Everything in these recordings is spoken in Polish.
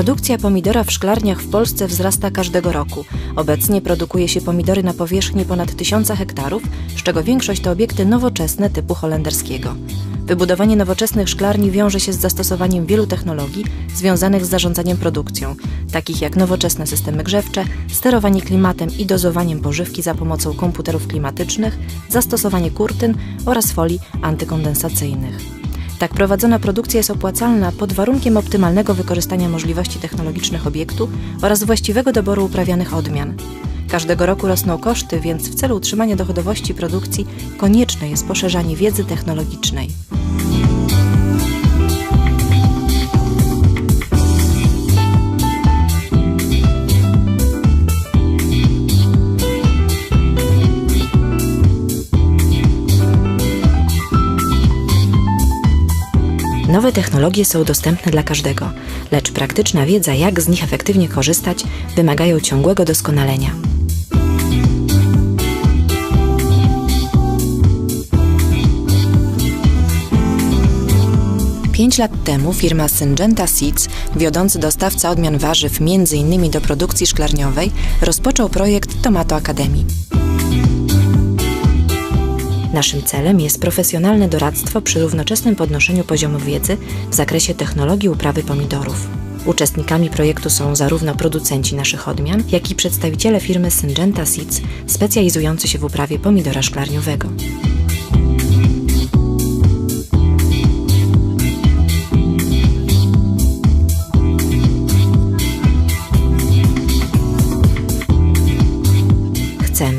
Produkcja pomidora w szklarniach w Polsce wzrasta każdego roku. Obecnie produkuje się pomidory na powierzchni ponad 1000 hektarów, z czego większość to obiekty nowoczesne typu holenderskiego. Wybudowanie nowoczesnych szklarni wiąże się z zastosowaniem wielu technologii związanych z zarządzaniem produkcją, takich jak nowoczesne systemy grzewcze, sterowanie klimatem i dozowaniem pożywki za pomocą komputerów klimatycznych, zastosowanie kurtyn oraz folii antykondensacyjnych. Tak prowadzona produkcja jest opłacalna pod warunkiem optymalnego wykorzystania możliwości technologicznych obiektu oraz właściwego doboru uprawianych odmian. Każdego roku rosną koszty, więc w celu utrzymania dochodowości produkcji konieczne jest poszerzanie wiedzy technologicznej. Nowe technologie są dostępne dla każdego, lecz praktyczna wiedza, jak z nich efektywnie korzystać, wymagają ciągłego doskonalenia. Pięć lat temu firma Syngenta Seeds, wiodący dostawca odmian warzyw m.in. do produkcji szklarniowej, rozpoczął projekt Tomato Academy. Naszym celem jest profesjonalne doradztwo przy równoczesnym podnoszeniu poziomu wiedzy w zakresie technologii uprawy pomidorów. Uczestnikami projektu są zarówno producenci naszych odmian, jak i przedstawiciele firmy Syngenta Seeds specjalizujący się w uprawie pomidora szklarniowego.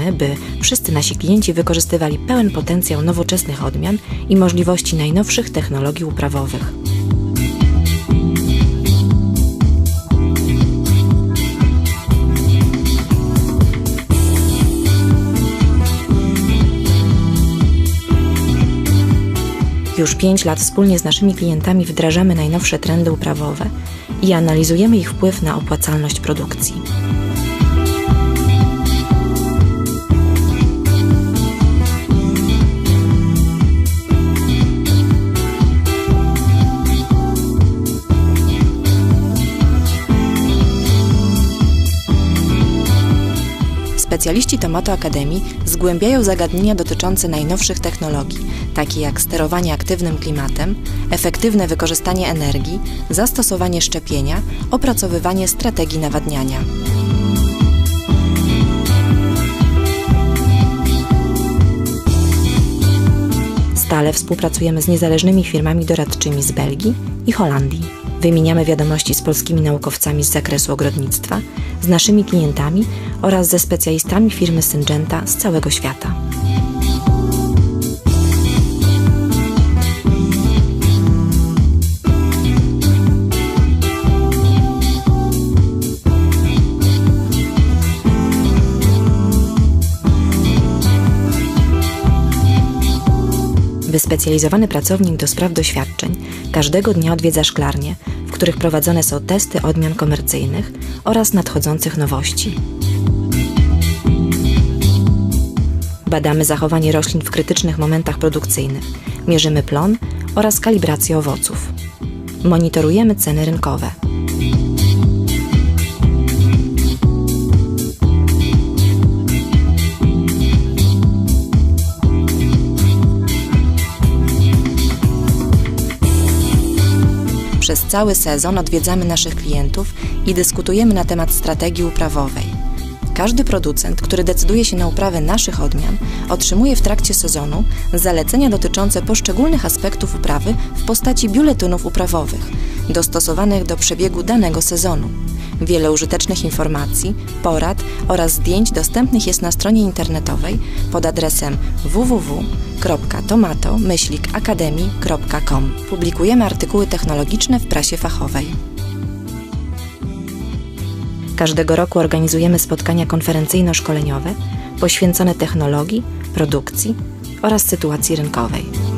Chcemy, by wszyscy nasi klienci wykorzystywali pełen potencjał nowoczesnych odmian i możliwości najnowszych technologii uprawowych. Już 5 lat wspólnie z naszymi klientami wdrażamy najnowsze trendy uprawowe i analizujemy ich wpływ na opłacalność produkcji. Specjaliści Tomato Akademii zgłębiają zagadnienia dotyczące najnowszych technologii, takie jak sterowanie aktywnym klimatem, efektywne wykorzystanie energii, zastosowanie szczepienia, opracowywanie strategii nawadniania. Stale współpracujemy z niezależnymi firmami doradczymi z Belgii i Holandii. Wymieniamy wiadomości z polskimi naukowcami z zakresu ogrodnictwa, z naszymi klientami oraz ze specjalistami firmy Syngenta z całego świata. Wyspecjalizowany pracownik do spraw doświadczeń każdego dnia odwiedza szklarnię, w których prowadzone są testy odmian komercyjnych oraz nadchodzących nowości. Badamy zachowanie roślin w krytycznych momentach produkcyjnych, mierzymy plon oraz kalibrację owoców. Monitorujemy ceny rynkowe. Przez cały sezon odwiedzamy naszych klientów i dyskutujemy na temat strategii uprawowej. Każdy producent, który decyduje się na uprawę naszych odmian, otrzymuje w trakcie sezonu zalecenia dotyczące poszczególnych aspektów uprawy w postaci biuletynów uprawowych, dostosowanych do przebiegu danego sezonu. Wiele użytecznych informacji, porad oraz zdjęć dostępnych jest na stronie internetowej pod adresem www.tomato-akademii.com. Publikujemy artykuły technologiczne w prasie fachowej. Każdego roku organizujemy spotkania konferencyjno-szkoleniowe poświęcone technologii, produkcji oraz sytuacji rynkowej.